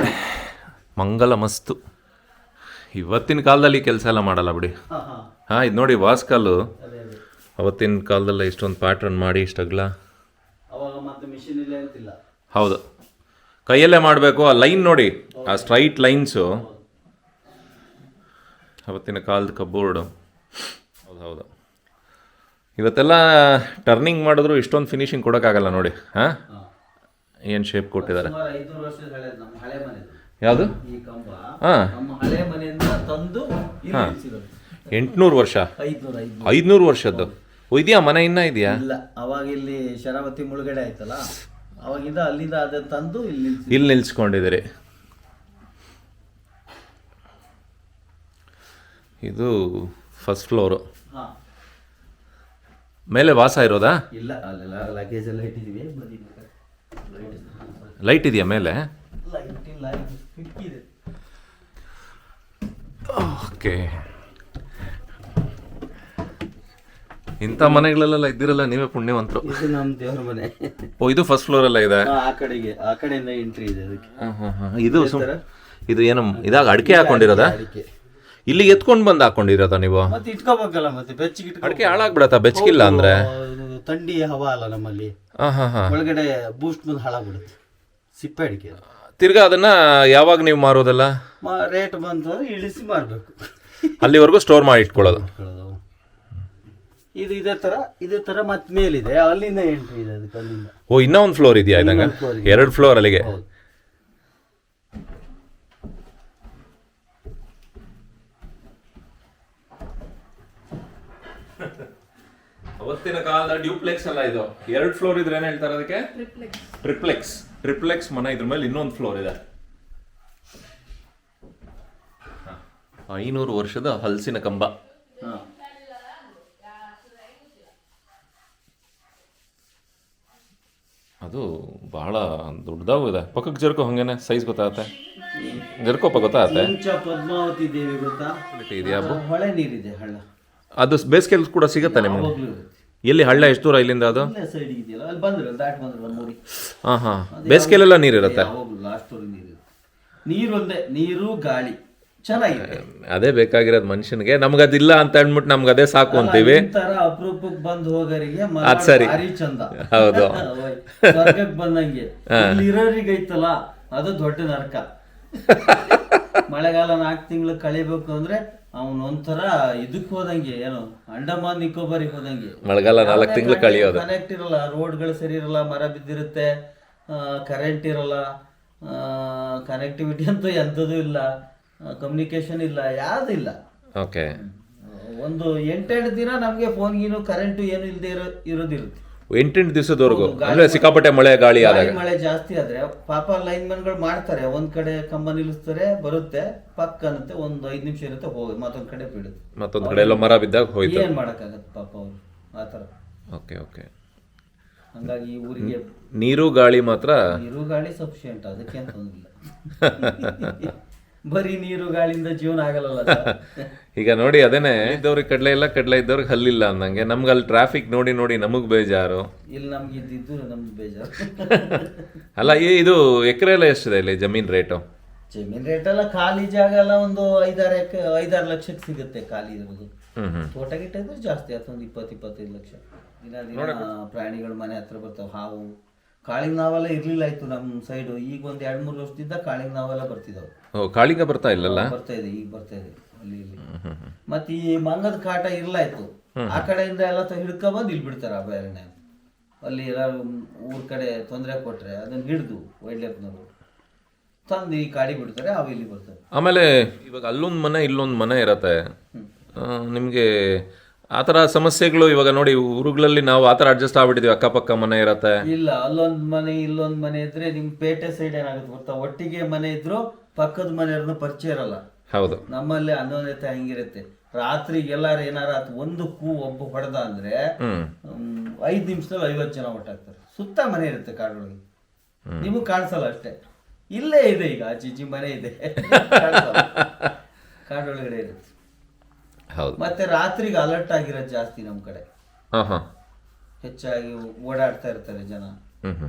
S1: ಮಂಗಲ ಮಸ್ತು. ಇವತ್ತಿನ ಕಾಲದಲ್ಲಿ ಕೆಲಸ ಎಲ್ಲ ಮಾಡಲ್ಲ ಬಿಡಿ.
S2: ಹಾಂ
S1: ಇದು ನೋಡಿ ವಾಸ್ಕಲ್ಲು ಅವತ್ತಿನ ಕಾಲದಲ್ಲಿ ಇಷ್ಟೊಂದು ಪ್ಯಾಟ್ರನ್ ಮಾಡಿ ಇಷ್ಟಗ್ಲ
S2: ಅವಾಗ ಮತ್ತೆ ಮಿಷಿನ್ ಇಲ್ಲ ಅಂತಿಲ್ಲ
S1: ಹೌದು. ಕೈಯಲ್ಲೇ ಮಾಡಬೇಕು ಆ ಲೈನ್ ನೋಡಿ ಆ ಸ್ಟ್ರೈಟ್ ಲೈನ್ಸು ಅವತ್ತಿನ ಕಾಲದ ಕಬೋರ್ಡು ಹೌದು ಹೌದು. ಇವತ್ತೆಲ್ಲ ಟರ್ನಿಂಗ್ ಮಾಡಿದ್ರು ಇಷ್ಟೊಂದು ಫಿನಿಶಿಂಗ್ ಕೊಡೋಕ್ಕಾಗಲ್ಲ ನೋಡಿ ಹಾಂ? ಏನು ಶೇಪ್ ಕೊಟ್ಟಿದ್ದಾರೆ? ಯಾವುದು? ಹಾಂ. ಎಂಟುನೂರು ವರ್ಷ?
S2: ಐದ್ನೂರು
S1: ವರ್ಷದ್ದು. ಇದೆಯಾ ಮನೆ ಇನ್ನ ಇದೆಯಾ?
S2: ಇಲ್ಲ ಅವಾಗ ಇಲ್ಲಿ ಶರಾವತಿ ಮುಳುಗಡೆ ಆಯ್ತಲ್ಲ ಅವಾಗಿಂದ ಅಲ್ಲಿಂದ ಅದನ್ನ ತಂದು ಇಲ್ಲಿ ನಿಲ್ಸಿ
S1: ಇಲ್ಲಿ ನಿಲ್ಸ್ಕೊಂಡಿದ್ದೀರಿ. ಇದು ಫಸ್ಟ್ ಫ್ಲೋರು
S2: ಹಾ.
S1: ಮೇಲೆ ವಾಸ ಇರೋದಾ?
S2: ಇಲ್ಲ ಅಲ್ಲೆಲ್ಲ ಲಗೇಜ್ ಎಲ್ಲ ಇಟ್ಟಿದೀವಿ ಬನ್ನಿ
S1: ಲೈಟ್ ಇದೆಯಾ ಮೇಲೆ?
S2: ಲೈಟ್ ಇಲ್ಲ ಕಿಟಕಿ ಇದೆ.
S1: ಓಕೆ ಇಂಥ ಮನೆಗಳೆಲ್ಲ ಇದ್ದಿರಲ್ಲ ನೀವೇ ಪುಣ್ಯವಂತರು.
S2: ಇದು ನಮ್ಮ ದೇವ್ರ ಮನೆ.
S1: ಓ ಇದು ಫಸ್ಟ್ ಫ್ಲೋರ್ ಎಲ್ಲ
S2: ಇದೆ? ಆ ಕಡೆಗೆ ಆ ಕಡೆಯಿಂದ ಎಂಟ್ರಿ ಇದೆ ಅದಕ್ಕೆ.
S1: ಹಾಂ ಹಾಂ ಹಾಂ. ಇದು ಸುಮ್ ಇದು ಏನು ಇದಾಗ ಅಡಿಕೆ ಹಾಕೊಂಡಿರೋದಾ?
S2: ಅಡಿಕೆ
S1: ಇಲ್ಲಿಗೆ ಎತ್ಕೊಂಡು ಬಂದು ಹಾಕೊಂಡಿರೋದ ನೀವು?
S2: ಮತ್ತೆ ಇಟ್ಕೋಬೇಕಲ್ಲ ಮತ್ತೆ ಬೆಚ್ಚಿಗೆ ಇಟ್ಕೊ
S1: ಅಡಿಕೆ ಹಾಳಾಗ್ಬಿಡತ್ತಾ? ಬೆಚ್ಚಗಿಲ್ಲ ಅಂದ್ರೆ?
S2: ಇದು ಥಂಡಿ ಹವಾ ಅಲ್ಲ ನಮ್ಮಲ್ಲಿ.
S1: ಹಾಂ ಹಾಂ ಹಾಂ.
S2: ಒಳಗಡೆ ಬೂಸ್ಟ್ ಬಂದು ಹಾಳಾಗ್ಬಿಡುತ್ತೆ. ಸಿಪ್ಪೆ ಅಡಿಕೆ ಅದು.
S1: ತಿರ್ಗಾ ಅದನ್ನ ಯಾವಾಗ ನೀವು ಮಾರೋದಲ್ಲ?
S2: ಮಾ ರೇಟ್ ಬಂತು ಅಂದ್ರೆ ಇಳಿಸಿ ಮಾರ್ಬೇಕು.
S1: ಅಲ್ಲಿವರೆಗೂ ಸ್ಟೋರ್ ಮಾಡಿ ಇಟ್ಕೊಳ್ಳೋದು.
S2: ಇದು ಇದೇ ತರ ಇದೇ ತರ ಮತ್ತೆ ಮೇಲಿದೆ. ಅಲ್ಲಿಂದ ಎಂಟ್ರಿ ಇದೆ ಅದಕ್ಕೆ ಅಲ್ಲಿಂದ.
S1: ಓ ಇನ್ನೂ ಒಂದು ಫ್ಲೋರ್ ಇದೆಯಾ ಇದಂಗ
S2: floor
S1: ಎರಡು ಫ್ಲೋರ್ ಅಲ್ಲಿಗೆ.
S2: ಹೌದು.
S1: ಅವತ್ತಿನ ಕಾಲದ ಡ್ಯೂಪ್ಲೆಕ್ಸ್ ಅಲ್ಲ ಇದು? ಎರಡು ಫ್ಲೋರ್ ಇದ್ರೆ ಏನು ಹೇಳ್ತಾರೆ ಅದಕ್ಕೆ? ಟ್ರಿಪ್ಲೆಕ್ಸ್ ಟ್ರಿಪ್ಲೆಕ್ಸ್ ಮನೆ ಇದ್ರ ಮೇಲೆ ಇನ್ನೊಂದು ಫ್ಲೋರ್ ಇದೆ. ಐನೂರು ವರ್ಷದ ಹಲಸಿನ ಕಂಬ
S2: ಹಾ
S1: ಅದು ಬಹಳ ಇದೆ ಪಕ್ಕಕ್ಕೆ ಜರ್ಕೋ ಹಂಗೇನೆ? ಸೈಜ್ ಗೊತ್ತಾಗತ್ತೆ? ಜರ್ಕೋಪ ಗೊತ್ತಾಗತ್ತೆ?
S2: ಮುಂಚ ಪದ್ಮಾವತಿ ದೇವಿ ಗೊತ್ತಾ?
S1: ಇದೆಯಾ
S2: ಅದು ಹೊಳೆ ನೀರಿದೆ ಹಳ್ಳ.
S1: ಅದು ಬೇಸಿಗೆಯಲ್ಲಿ ಕೂಡ ಸಿಗತ್ತೆ ನಿಮಗೆ?
S2: ಯಾವಾಗ್ಲೂ ಇರುತ್ತೆ.
S1: ಎಲ್ಲಿ ಹಳ್ಳ ಎಷ್ಟು ದೂರ ಇಲ್ಲಿಂದ ಅದು?
S2: ಇಲ್ಲೇ ಸೈಡ್ ಇದೆಯಲ್ಲ ಅಲ್ಲಿ ಬಂದ್ರೆ ದಾಟ್ ಬಂದ್ರೆ ಒಂದು ಮೂರಿ.
S1: ಹಾಂ ಹಾಂ ಬೇಸಿಗೆಯಲ್ಲೆಲ್ಲ ನೀರಿರುತ್ತೆ?
S2: ಯಾವಾಗಲೂ ಲಾಸ್ಟ್ ನೀರು ನೀರು ಒಂದೇ ನೀರು ಗಾಳಿ. ಚೆನ್ನಾಗಿದೆ.
S1: ಅದೇ ಬೇಕಾಗಿರೋದು ಮನುಷ್ಯನಿಗೆ. ನಮ್ಗೆ ಅದಿಲ್ಲ ಅಂತ ಅಂದ್ಬಿಟ್ಟು ನಮ್ಗೆ ಅದೇ ಸಾಕು ಅಂತೀವಿ.
S2: ಅಪರೂಪಕ್ಕೆ ಬಂದು ಹೋಗರಿಗೆ
S1: ಅದ್ ಸರಿ.
S2: ಚಂದ
S1: ಹೌದು. <laughs>
S2: ಬಂದಂಗೆ. ಇರೋರಿಗೆ ಐತಲ್ಲ ಅದು ದೊಡ್ಡ ನರಕ. <laughs> ಮಳೆಗಾಲ ನಾಲ್ಕು ತಿಂಗಳು ಕಳಿಬೇಕು ಅಂದ್ರೆ ಅವನ್ ಒಂಥರ ಇದಕ್ ಹೋದಂಗೆ ಏನು ಅಂಡಮಾನ್ ನಿಕೋಬಾರಿಗೆ ಹೋದಂಗೆ.
S1: ಮಳೆಗಾಲ ನಾಲ್ಕು ತಿಂಗಳು ಕಳಿಯೋದು.
S2: ಕನೆಕ್ಟ್ ಇರಲ್ಲ ರೋಡ್ಗಳು ಸರಿ ಇರಲ್ಲ ಮರ ಬಿದ್ದಿರುತ್ತೆ ಕರೆಂಟ್ ಇರಲ್ಲ ಕನೆಕ್ಟಿವಿಟಿ ಅಂತೂ ಎಂಥದ್ದು ಇಲ್ಲ. ಕಮ್ಯುನಿಕೇಶನ್ ಇಲ್ಲ ಯಾವ್ದು ಇಲ್ಲ.
S1: ಓಕೆ
S2: ಒಂದು ಎಂಟೆಂಟು ದಿನ ನಮಗೆ ಫೋನ್ ಗೀನು ಕರೆಂಟು ಏನು ಇಲ್ಲದೆ ಇರೋ ಇರೋದಿರುತ್ತೆ.
S1: ಎಂಟೆಂಟು ದಿವಸದವರೆಗೂ ಅಂದ್ರೆ ಸಿಕ್ಕಾಪಟ್ಟೆ ಮಳೆ ಗಾಳಿ ಆದಾಗ.
S2: ಗಾಳಿ ಮಳೆ ಜಾಸ್ತಿ ಆದ್ರೆ ಪಾಪ ಲೈನ್ಗಳು ಮಾಡ್ತಾರೆ ಒಂದ್ ಕಡೆ ಕಂಬ ನಿಲ್ಲಿಸ್ತಾರೆ ಬರುತ್ತೆ ಪಕ್ಕ ಅನ್ನತ್ತೆ ಒಂದ್ ಐದ್ ನಿಮಿಷ ಇರುತ್ತೆ ಹೋಗಿ ಮತ್ತೊಂದ್ ಕಡೆ ಬಿಡುತ್ತೆ
S1: ಮತ್ತೊಂದು ಕಡೆ ಎಲ್ಲ ಮರ ಬಿದ್ದಾಗ ಹೋಯ್ತು.
S2: ಏನ್ ಮಾಡಕ್ಕಾಗತ್ತೆ ಪಾಪ ಅವ್ರು ಆತರ
S1: ಓಕೆ ಓಕೆ
S2: ಹಂಗಾಗಿ ಈ ಊರಿಗೆ
S1: ನೀರು ಗಾಳಿ ಮಾತ್ರ
S2: ನೀರು ಗಾಳಿ ಸಫಿಶಿಯಂಟ್ ಅದಕ್ಕೆ ಅಂತ ಒಂದಿಲ್ಲ. <laughs> ಬರೀ ನೀರು ಗಾಳಿಯಿಂದ ಜೀವನ ಆಗಲ್ಲ ಸರ್. <laughs>
S1: ಈಗ ನೋಡಿ ಅದೇನೆ ಇದ್ದವ್ರಿಗೆ ಕಡಲೆ ಇಲ್ಲ ಕಡಲೆ ಇದ್ದವ್ರಿಗೆ ಹಲ್ಲಿಲ್ಲ ಅಂದಂಗೆ ನಮ್ಗೆ ಅಲ್ಲಿ ಟ್ರಾಫಿಕ್ ನೋಡಿ ನೋಡಿ ನಮಗ್ ಬೇಜಾರು.
S2: ಇಲ್ಲಿ ನಮ್ಗೆ ಇದ್ದಿದ್ದು ನಮ್ಗೆ ಬೇಜಾರು. <laughs>
S1: ಅಲ್ಲ ಈ ಇದು ಎಕರೆ ಎಲ್ಲ ಎಷ್ಟಿದೆ ಇಲ್ಲಿ ಜಮೀನ್ ರೇಟು
S2: ಜಮೀನ್ ರೇಟ್ ಎಲ್ಲ ಖಾಲಿ ಜಾಗ ಎಲ್ಲ ಒಂದು ಐದಾರು ಎಕ ಐದಾರು ಲಕ್ಷಕ್ಕೆ ಸಿಗುತ್ತೆ ಖಾಲಿ ಇರೋದು.
S1: ಹ್ಮ್ ಹ್ಮ್.
S2: ತೋಟ ಗಿಟ್ಟ ಇದ್ರೆ ಜಾಸ್ತಿ ಆಯ್ತು ಒಂದು ಇಪ್ಪತ್ತು ಇಪ್ಪತ್ತೈದು ಲಕ್ಷ. ದಿನ ದಿನ ಪ್ರಾಣಿಗಳು ಮನೆ ಹತ್ರ ಬರ್ತಾವೆ ಹಾವು. ಕಾಳಿಂಗ್ ನಾವೆಲ್ಲ ಇರ್ಲಿಲ್ಲ ಆಯ್ತು ನಮ್ಮ ಸೈಡು ಈಗ ಒಂದ್ ಎರಡ್ ಮೂರು ವರ್ಷದಿಂದ ಕಾಳಿಂಗ ನಾವೆಲ್ಲ ಬರ್ತಿದಾವೆ.
S1: ಓ ಕಾಳಿಂಗ ಬರ್ತಾ ಇಲ್ಲಲ್ಲ?
S2: ಬರ್ತಾ ಇದೆ ಈಗ ಬರ್ತಾ ಇದೆ. ಅಲ್ಲಿ ಇಲ್ಲಿ. ಮತ್ತೆ ಈ ಮಂಗದ ಕಾಟ ಇರ್ಲಾಯ್ತು ಆ ಕಡೆಯಿಂದ ಎಲ್ಲ ಹಿಡ್ಕೊಂಬಂದು ಇಲ್ಲಿ ಬಿಡ್ತಾರೆ ಅಭಯಾರಣ್ಯ. ಅಲ್ಲಿ ಎಲ್ಲ ಊರ್ ಕಡೆ ತೊಂದರೆ ಕೊಟ್ರೆ ಅದನ್ನ ಹಿಡಿದು ವೈಲ್ಡ್ ಲೈಫ್ನವರು ತಂದು ಈ ಕಾಡಿ ಬಿಡ್ತಾರೆ ಅವು ಇಲ್ಲಿ ಬರ್ತಾರೆ.
S1: ಆಮೇಲೆ ಇವಾಗ ಅಲ್ಲೊಂದು ಮನೆ ಇಲ್ಲೊಂದು ಮನೆ ಇರತ್ತೆ. ನಿಮಗೆ ಆ ಥರ ಸಮಸ್ಯೆಗಳು ಇವಾಗ ನೋಡಿ ಊರುಗಳಲ್ಲಿ ನಾವು ಆತರ ಥರ ಅಡ್ಜಸ್ಟ್ ಆಗ್ಬಿಟ್ಟಿದೀವಿ ಅಕ್ಕಪಕ್ಕ ಮನೆ ಇರತ್ತೆ.
S2: ಇಲ್ಲ ಅಲ್ಲೊಂದ್ ಮನೆ ಇಲ್ಲೊಂದ್ ಮನೆ ಇದ್ರೆ ನಿಮ್ ಪೇಟೆ ಸೈಡ್ ಏನಾಗುತ್ತೆ ಗೊತ್ತಾ? ಒಟ್ಟಿಗೆ ಮನೆ ಇದ್ರು ಪಕ್ಕದ ಮನೆಯವ್ರನ್ನ ಪರಿಚಯ ಇರಲ್ಲ.
S1: ಹೌದು.
S2: ನಮ್ಮಲ್ಲಿ ಅನ್ಯೋನ್ಯತೆ ಹಂಗಿರುತ್ತೆ. ರಾತ್ರಿ ಎಲ್ಲಾರು ಏನಾರ ಆತು ಒಂದು ಕೂ ಒಬ್ಬ ಹೊಡೆದ ಅಂದ್ರೆ
S1: ಹ್ಮ್,
S2: ಐದ್ ನಿಮಿಷದಲ್ಲಿ ಐವತ್ತು ಜನ ಒಟ್ಟಾಗ್ತಾರೆ ಸುತ್ತ ಮನೆ ಇರುತ್ತೆ ಕಾಡೊಳಗೆ ನಿಮಗ್ ಕಾಣಿಸಲ್ಲ ಅಷ್ಟೇ. ಇಲ್ಲೇ ಇದೆ ಈಗ ಆಚೆ ಈಚೆ ಮನೆ ಇದೆ. ಕಾಣ್ಸಲ್ಲ. <laughs> ಕಾಡೊಳಗಡೆ ಇರುತ್ತೆ.
S1: ಹೌದು.
S2: ಮತ್ತೆ ರಾತ್ರಿಗೆ ಅಲರ್ಟ್ ಆಗಿರೋದು ಜಾಸ್ತಿ ನಮ್ ಕಡೆ.
S1: ಹಾಂ ಹಾಂ.
S2: ಹೆಚ್ಚಾಗಿ ಓಡಾಡ್ತಾ ಇರ್ತಾರೆ ಜನ.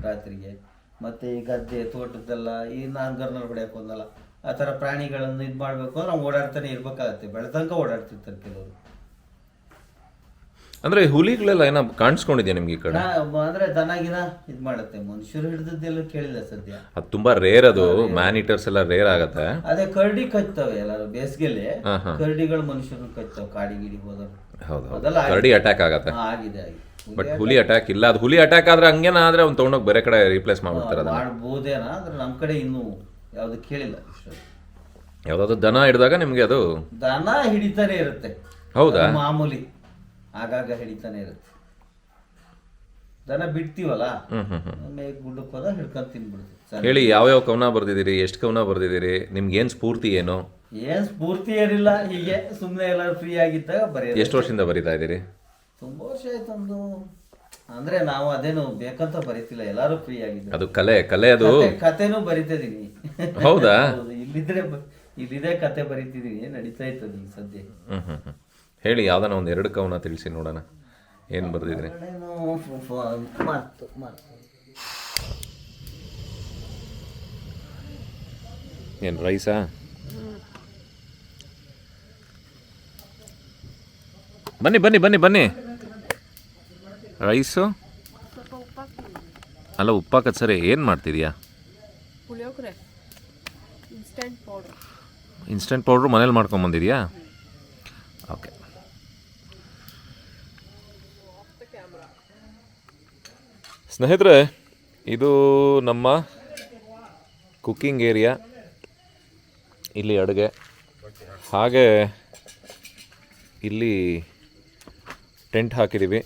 S2: ರಾತ್ರಿಗೆ. ಮತ್ತೆ ಈ ಗದ್ದೆ ತೋಟದ್ದೆಲ್ಲ ಈ ನಾನ್ ಗರ್ನಲ್ ಒಂದಲ್ಲ ಹೋದಲ್ಲ ಆ ಥರ ಪ್ರಾಣಿಗಳನ್ನು ಇದು ಮಾಡ್ಬೇಕು ಅಂದ್ರೆ ನಾವು ಓಡಾಡ್ತಾನೆ ಇರ್ಬೇಕಾಗತ್ತೆ. ಬೆಳೆದಂಗ ಓಡಾಡ್ತಿರ್ತಾರೆ ಕೆಲವರು.
S1: ಅಂದ್ರೆ ಹುಲಿಗಳೆಲ್ಲ ಏನ ಕಾಣಿಸ್ಕೊಂಡಿದ್ಯಾ ನಿಮ್ಗೆ ಈ ಕಡೆ?
S2: ಅಂದ್ರೆ ದನಗಿನ ಇದ್ ಮಾಡುತ್ತೆ ಮನುಷ್ಯರು ಹಿಡಿದದ್ದೆಲ್ಲ ಕೇಳಿಲ್ಲ ಸದ್ಯ.
S1: ಅದು ತುಂಬಾ ರೇರ್ ಅದು ಮ್ಯಾನಿಟರ್ಸ್ ಎಲ್ಲ ರೇರ್ ಆಗತ್ತೆ.
S2: ಅದೇ ಕರ್ಡಿ ಕಚ್ತವೆ ಎಲ್ಲರೂ ಬೇಸಿಗೆಲಿ.
S1: ಹಾ, ಮನುಷ್ಯರು
S2: ಕರಡಿಗಳು ಮನುಷ್ಯರನ್ನ ಕಚ್ತವೆ ಕಾಡಿ ಗಿಡಿ
S1: ಹೌದು
S2: ಅದೆಲ್ಲ ಆಗಿದೆ.
S1: ಕರಡಿ ಅಟ್ಯಾಕ್ ಆಗತ್ತೆ.
S2: ಹಾ, ಆಗಿದೆ ಆಗಿದೆ.
S1: ಬಟ್ ಹುಲಿ ಅಟ್ಯಾಕ್ ಇಲ್ಲ. ಅದು ಹುಲಿ ಅಟ್ಯಾಕ್ ಆದ್ರೆ ಹಂಗೇನ ಆದ್ರೆ ಅವ್ನು ತಗೊಂಡೋಗಿ ಬೇರೆ ಕಡೆ ರೀಪ್ಲೇಸ್ ಮಾಡ್ಬಿಡ್ತಾರೆ ಅದನ್ನ.
S2: ಮಾಡ್ಬೋದೇನ ಆದ್ರೆ ನಮ್ ಕಡೆ ಇನ್ನು ಯಾವ್ದು ಕೇಳಿಲ್ಲ.
S1: ಯಾವ್ದಾದ್ರು ದನ ಹಿಡಿದಾಗ ನಿಮ್ಗೆ ಅದು
S2: ದನ ಹಿಡಿತಾನೆ ಇರುತ್ತೆ.
S1: ಹೌದಾ?
S2: ಮಾಮೂಲಿ. ಆಗಾಗ ಹಿಡಿತಾನೆ ಇರುತ್ತೆ. ದನ ಬಿಡ್ತೀವಲ್ಲ ಮೇಗ್ ಗುಡ್ಡಕ್ಕೆ ಹೋದ ಹಿಡ್ಕೊಂಡ್ ತಿನ್ಬಿಡ್ತು
S1: ಹೇಳಿ ಯಾವ ಯಾವ ಕವನ ಬರ್ದಿದ್ದೀರಿ ಎಷ್ಟು ಕವನ ಬರ್ದಿದ್ದೀರಿ ನಿಮ್ಗೆ ಏನು ಸ್ಫೂರ್ತಿ ಏನು?
S2: ಏನ್ ಸ್ಫೂರ್ತಿ ಏನಿಲ್ಲ ಹೀಗೆ ಸುಮ್ನೆ ಎಲ್ಲರೂ ಫ್ರೀ ಆಗಿದ್ದಾಗ ಬರೆಯೋದು.
S1: ಎಷ್ಟು ವರ್ಷದಿಂದ ಬರಿತಾ ಇದ್ದೀರಿ?
S2: ತುಂಬಾ ವರ್ಷ ಆಯ್ತು ಒಂದು ಅಂದ್ರೆ ನಾವು ಅದೇನು ಬೇಕಂತ ಬರೀತಿಲ್ಲ ಎಲ್ಲರೂ ಫ್ರೀ ಆಗಿದ್ದ
S1: ಅದು ಕಲೆ ಕಲೆ ಅದು.
S2: ಕತೆ- ಕತೆನೂ ಬರಿತಿದ್ದೀನಿ
S1: ಹೌದಾ? <laughs>
S2: ಇಲ್ಲಿದ್ರೆ ಇಲ್ಲಿದೆ ಕತೆ ಬರಿತಿದೀನಿ ನಡೀತಾ ಇತ್ತು ಸದ್ಯ?
S1: ಹ್ಮ್ ಹ್ಮ್ ಹ್ಮ್. ಹೇಳಿ ಯಾವ್ದಾನ ಒಂದು ಎರಡು ಕವನ ತಿಳಿಸಿ ನೋಡೋಣ. ಏನು ಬರೆದಿದ್ರಿ? ಏನು ರೈಸಾ? ಬನ್ನಿ ಬನ್ನಿ ಬನ್ನಿ ಬನ್ನಿ. ರೈಸು? ಅಲ್ಲ ಉಪ್ಪಾಕದ ಸರಿ ಏನು ಮಾಡ್ತಿದ್ಯಾ?
S4: ಇನ್ಸ್ಟೆಂಟ್ ಪೌಡ್ರು
S1: ಮನೇಲಿ ಮಾಡ್ಕೊಂಬಂದಿದ್ಯಾ ಓಕೆ ಸ್ನೇಹಿತರೆ, ಇದು ನಮ್ಮ ಕುಕ್ಕಿಂಗ್ ಏರಿಯಾ ಇಲ್ಲಿ ಅಡುಗೆ. ಹಾಗೆ ಇಲ್ಲಿ ಟೆಂಟ್ ಹಾಕಿದ್ದೀವಿ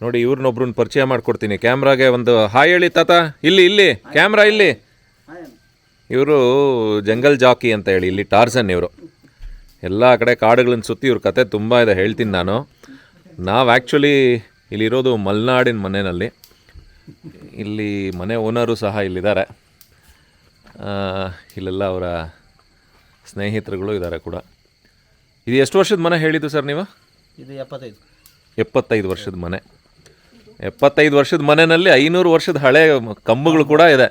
S1: ನೋಡಿ, ಇವ್ರನ್ನೊಬ್ರನ್ನ ಪರಿಚಯ ಮಾಡಿಕೊಡ್ತೀನಿ. ಕ್ಯಾಮ್ರಾಗೆ ಒಂದು ಹಾಯ್ ಹೇಳಿ ತಾತ. ಇಲ್ಲಿ ಇಲ್ಲಿ, ಕ್ಯಾಮ್ರಾ ಇಲ್ಲಿ. ಇವರು ಜಂಗಲ್ ಜಾಕಿ ಅಂತ ಹೇಳಿ, ಇಲ್ಲಿ ಟಾರ್ಸನ್ ಇವರು. ಎಲ್ಲ ಕಡೆ ಕಾಡುಗಳನ್ನ ಸುತ್ತಿ ಇವ್ರ ಕತೆ ತುಂಬ ಇದೆ, ಹೇಳ್ತೀನಿ ನಾನು. ನಾವು ಆ್ಯಕ್ಚುಲಿ ಇಲ್ಲಿರೋದು ಮಲೆನಾಡಿನ ಮನೆಯಲ್ಲಿ ಇಲ್ಲಿ ಮನೆ ಓನರು ಸಹ ಇಲ್ಲಿದ್ದಾರೆ. ಇಲ್ಲೆಲ್ಲ ಅವರ ಸ್ನೇಹಿತರುಗಳು ಇದ್ದಾರೆ ಕೂಡ. ಇದು ಎಷ್ಟು ವರ್ಷದ ಮನೆ ಹೇಳಿದ್ದು ಸರ್ ನೀವು?
S2: ಇದು ಎಪ್ಪತ್ತೈದು.
S1: ಎಪ್ಪತ್ತೈದು ವರ್ಷದ ಮನೆ. ಎಪ್ಪತ್ತೈದು ವರ್ಷದ ಮನೆಯಲ್ಲಿ ಐನೂರು ವರ್ಷದ ಹಳೆ ಕಂಬಗಳು ಕೂಡ ಇದೆ.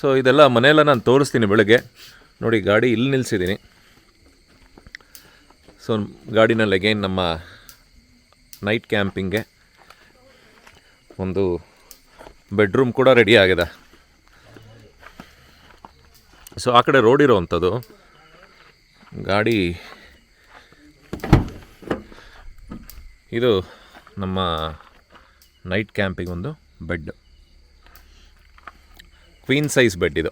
S1: ಸೊ ಇದೆಲ್ಲ ಮನೆಯೆಲ್ಲ ನಾನು ತೋರಿಸ್ತೀನಿ ಬೆಳಗ್ಗೆ. ನೋಡಿ ಗಾಡಿ ಇಲ್ಲಿ ನಿಲ್ಲಿಸಿದ್ದೀನಿ ಸೊ ಗಾಡಿನಲ್ಲಿ ಅಗೈನ್ ನಮ್ಮ ನೈಟ್ ಕ್ಯಾಂಪಿಂಗ್ಗೆ ಒಂದು ಬೆಡ್ರೂಮ್ ಕೂಡ ರೆಡಿ ಆಗಿದೆ. ಸೊ, ಆ ಕಡೆ ರೋಡ್ ಇರೋವಂಥದ್ದು ಗಾಡಿ ಇದು ನಮ್ಮ ನೈಟ್ ಕ್ಯಾಂಪಿಗೆ ಒಂದು ಬೆಡ್. ಕ್ವೀನ್ ಸೈಜ್ ಬೆಡ್ ಇದು.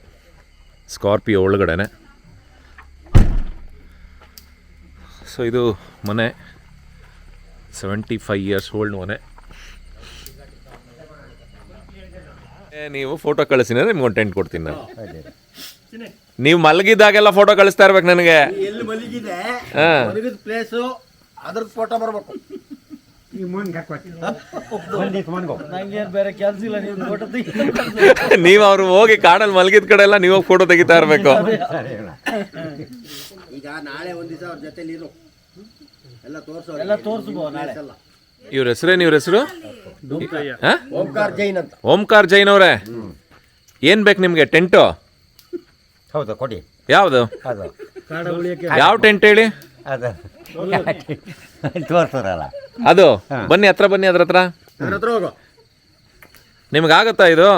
S1: ಸ್ಕಾರ್ಪಿಯೋ ಒಳಗಡೆನೆ. ಸೊ, ಇದು ಮನೆ. ಸೆವೆಂಟಿ ಫೈವ್ ಇಯರ್ಸ್ ಓಲ್ಡ್ ಮನೆ ನೀವು ಫೋಟೋ ಕಳಿಸಿದ್ರೆ ನಿಮ್ಗೆ ಒಂದು ಟೆಂಟ್ ಕೊಡ್ತೀನಿ ನಾನು. ನೀವು ಮಲಗಿದಾಗೆಲ್ಲ ಫೋಟೋ ಕಳಿಸ್ತಾ ಇರ್ಬೇಕು ನನಗೆ.
S5: ಎಲ್ಲಿ ಮಲಗಿದೆ?
S1: ಹಾಂ.
S5: ಮಲಗಿದ ಪ್ಲೇಸು ಅದ್ರ ಫೋಟೋ ಬರ್ಬೇಕು.
S2: ನಂಗೇನ್ ಬೇರೆ ಕೆಲ್ಸ ಇಲ್ಲ ನೀವು ಫೋಟೋ
S1: ನೀವು ಅವ್ರು ಹೋಗಿ ಕಾಡಲ್ಲಿ ಮಲಗಿದ ಕಡೆ ಎಲ್ಲ ನೀವು ಫೋಟೋ ತೆಗಿತಾ ಇರಬೇಕು.
S5: ಈಗ ನಾಳೆ ಒಂದ್ ದಿವಸ ಅವ್ರ ಜೊತೆಲಿ ಇರು. ಎಲ್ಲ ತೋರ್ಸೋ
S2: ಎಲ್ಲ ತೋರ್ಸ್ಬೋದು ನಾಳೆ.
S1: ಇವ್ರ ಹೆಸರೇನು ಇವ್ರ ಹೆಸರು? ಓಂಕಾರ್
S5: ಓಂಕಾರ ಜೈನ್ ಅಂತ.
S1: ಓಂಕಾರ್ ಜೈನ್ ಅವರೇ. ಏನ್ ಬೇಕು ನಿಮ್ಗೆ? ಟೆಂಟು?
S6: ಹೌದು ಕೊಡಿ.
S1: ಯಾವ್ದು?
S6: ಅದು.
S1: ಯಾವ ಟೆಂಟ್ ಹೇಳಿ?
S6: ಅದು.
S1: ಅದು? ಬನ್ನಿ ಹತ್ರ ಬನ್ನಿ ಅದ್ರ ಹತ್ರ. ನಿಮ್ಗೆ ಆಗತ್ತಾ ಇದು?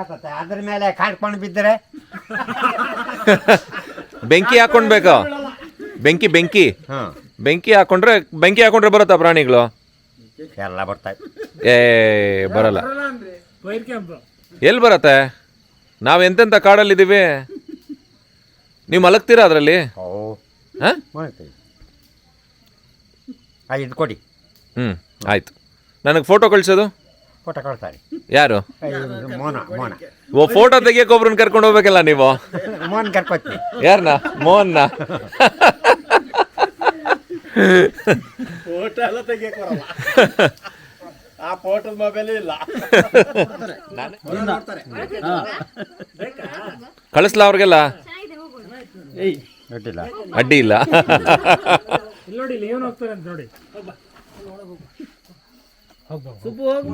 S6: ಆಗುತ್ತೆ. ಅದ್ರ ಮೇಲೆ ಕಾಡ್ಕೊಂಡು ಬಿದ್ದರೆ?
S1: ಬೆಂಕಿ ಹಾಕೊಂಡ್ಬೇಕು? ಬೆಂಕಿ ಬೆಂಕಿ.
S6: ಹಾಂ.
S1: ಬೆಂಕಿ ಹಾಕೊಂಡ್ರೆ ಬೆಂಕಿ ಹಾಕೊಂಡ್ರೆ ಬರುತ್ತಾ ಪ್ರಾಣಿಗಳು?
S6: ಎಲ್ಲ ಬರ್ತಾ
S1: ಏ ಬರಲ್ಲ.
S3: ವೈರ್ ಕ್ಯಾಂಪ್.
S1: ಎಲ್ಲಿ ಬರತ್ತೆ? ನಾವು ಎಂತೆಂಥ ಕಾಡಲ್ಲಿದ್ದೀವಿ? ನೀವು ಮಲಗ್ತೀರಾ ಅದರಲ್ಲಿ?
S6: ಓ
S1: ಹಾಂ?
S6: ಇದು ಕೊಡಿ.
S1: ಹ್ಞೂ ಆಯ್ತು. ನನಗೆ ಫೋಟೋ ಕಳಿಸೋದು?
S6: ಫೋಟೋ ಕಳ್ತಾರೆ
S1: ಯಾರು?
S6: ಮೋನ ಮೋನ.
S1: ಓ ಫೋಟೋ ತೆಗಿಯಕ್ಕೆ ಒಬ್ರನ್ನ ಕರ್ಕೊಂಡು ಹೋಗ್ಬೇಕಲ್ಲ ನೀವು?
S6: ಮೋನ್ ಕರ್ಕೊತೀನಿ.
S1: ಯಾರನ್ನ ಮೋಹನ್ನ
S5: ಫೋಟೋ ಎಲ್ಲ ಬರಲ್ಲ ಆ ಫೋಟೋದ ಮೊಬೈಲ್ ಇಲ್ಲ. ನೋಡ್ತಾರೆ.
S1: ಕಳಿಸ್ಲಾ ಅವ್ರಿಗೆಲ್ಲ?
S6: ಅಡ್ಡಿಲ್ಲ
S1: ಅಡ್ಡಿ ಇಲ್ಲ.
S3: ಇಲ್ಲಿ ನೋಡಿ ಇಲ್ಲಿ ಏನು ಹೋಗ್ತಾರೆ ಅಂತ ನೋಡಿ.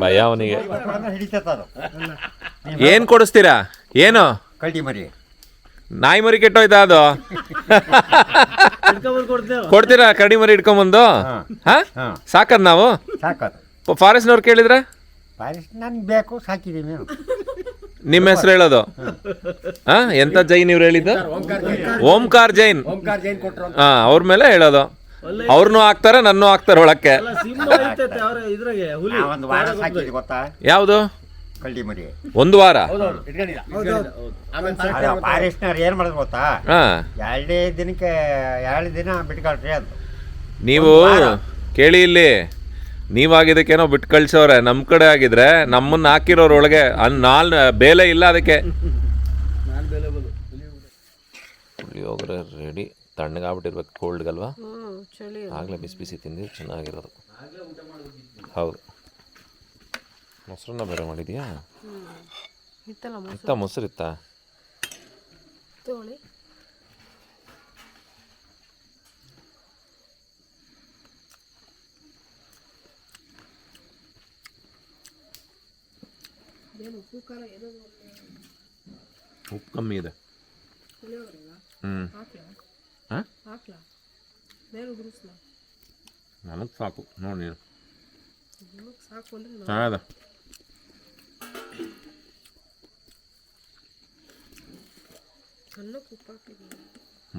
S1: ಭಯ ಅವನಿಗೆ. ಏನ್ ಕೊಡಿಸ್ತೀರಾ? ಏನು?
S6: ಕಳ್ಳಿ ಮರಿ.
S1: ನಾಯಿ ಮರಿ ಕೆಟ್ಟೋಯ್ತಾ ಅದು? ಕೊಡ್ತೀರಾ? ಕರಡಿ ಮರಿ ಇಟ್ಕೊಂಬಂದು ಹಾ
S6: ಹಾ.
S1: ಸಾಕದ್ ನಾವು?
S6: ಫಾರೆಸ್ಟ್
S1: ಫಾರೆಸ್ಟ್ನವ್ರು ಕೇಳಿದ್ರೆ?
S6: ಫಾರೆಸ್ಟ್ ನನ್ಗೆ ಬೇಕು
S1: ನಿಮ್ಮ ಹೆಸರು ಹೇಳೋದು? ಹಾ ಎಂತ ಜೈನ್ ಇವ್ರು ಹೇಳಿದ್ದು? ಓಂಕಾರ್ ಜೈನ್.
S5: ಓಂಕಾರ ಜೈನ್. ಕೊಟ್ರು
S1: ಹಾ ಅವ್ರ ಮೇಲೆ ಹೇಳೋದು. ಅವ್ರನ್ನೂ ಹಾಕ್ತಾರೆ ನನ್ನೂ ಹಾಕ್ತಾರೆ ಒಳಕ್ಕೆ.
S2: ಯಾವ್ದು ಐತೈತೆ ಹುಲಿ.
S6: ಒಂದು ವಾರ ಸಾಕಿದ್ವಿ ಗೊತ್ತಾ?
S1: ಯಾವುದು?
S6: ಕಳ್ಳಿ ಮರಿ.
S1: ಒಂದು ವಾರ?
S6: ಫಾರೆಸ್ಟ್ನವ್ರು ಏನು ಮಾಡೋದು ಗೊತ್ತಾ?
S1: ಹಾ.
S6: ಎರಡೇ ದಿನಕ್ಕೆ ಎರಡು ದಿನ ಬಿಟ್ಕೊಳ್ರಿ ಅದು.
S1: ನೀವು ಕೇಳಿ ಇಲ್ಲಿ ನೀವಾಗಿದ್ದಕ್ಕೇನೋ ಬಿಟ್ಟು ಕಳ್ಸೋರೆ ನಮ್ಮ ಕಡೆ ಆಗಿದ್ರೆ ನಮ್ಮನ್ನ ಹಾಕಿರೋರೊಳಗೆ ಅನ್ ನಾಲ್ ಬೇಲೆ ಇಲ್ಲ ಅದಕ್ಕೆ. ಪುಳಿಯೋಗರೆ ರೆಡಿ ತಣ್ಣಗಾಗ್ಬಿಟ್ಟಿರ್ಬೇಕು ಕೋಲ್ಡ್ಗಲ್ವಾ ಆಗಲೇ ಬಿಸಿ ಬಿಸಿ ತಿಂದು ಚೆನ್ನಾಗಿರೋದು. ಹೌದು. ಮೊಸರನ್ನ ಬೇರೆ ಮಾಡಿದ್ಯಾ?
S4: ಇತ್ತಲ್ಲ ಮೊಸರು.
S1: ಇತ್ತ? ಮೊಸರಿತ್ತ
S4: ತಗೊಳ್ಳಿ ಏನು ಉಪ್ಪು ಖಾರ ಏನೋ
S1: ಉಪ್ಪು ಕಮ್ಮಿ ಇದೆ. ಹ್ಞೂ
S4: ಹಾಕ್ಲಾ?
S1: ಹಾಂ?
S4: ಹಾಕ್ಲಾ? ಮೇಲೆ ಉದುರಿಸ್ಲಾ
S1: ನನಗೆ ಸಾಕು. ನೋಡಿ. ನೀನು
S4: ಸಾಕು ಅಂದ್ರೆ ನಾವು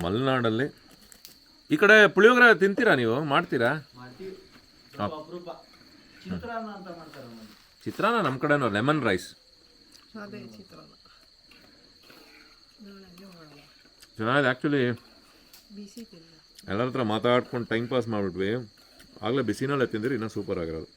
S1: ಮಲೆನಾಡಲ್ಲಿ. ಈ ಕಡೆ ಪುಳಿಯೋಗರೆ ತಿಂತೀರಾ ನೀವು? ಮಾಡ್ತೀರಾ?
S2: ಚಿತ್ರಾನ್ನ ಅಂತ ಮಾಡ್ತಾರೆ ನೋಡಿ.
S1: ನಮ್ಮ ಕಡೆನೂ ಲೆಮನ್ ರೈಸ್. ಚೆನ್ನಾಗಿದೆ ಆ್ಯಕ್ಚುಲಿ ಎಲ್ಲರ ಹತ್ರ ಮಾತಾಡ್ಕೊಂಡು ಟೈಮ್ ಪಾಸ್ ಮಾಡಿಬಿಟ್ವಿ. ಆಗಲೇ ಬಿಸಿನಲ್ಲೇ ತಿಂದಿರಿ ಇನ್ನೂ ಸೂಪರ್ ಆಗಿರೋದು.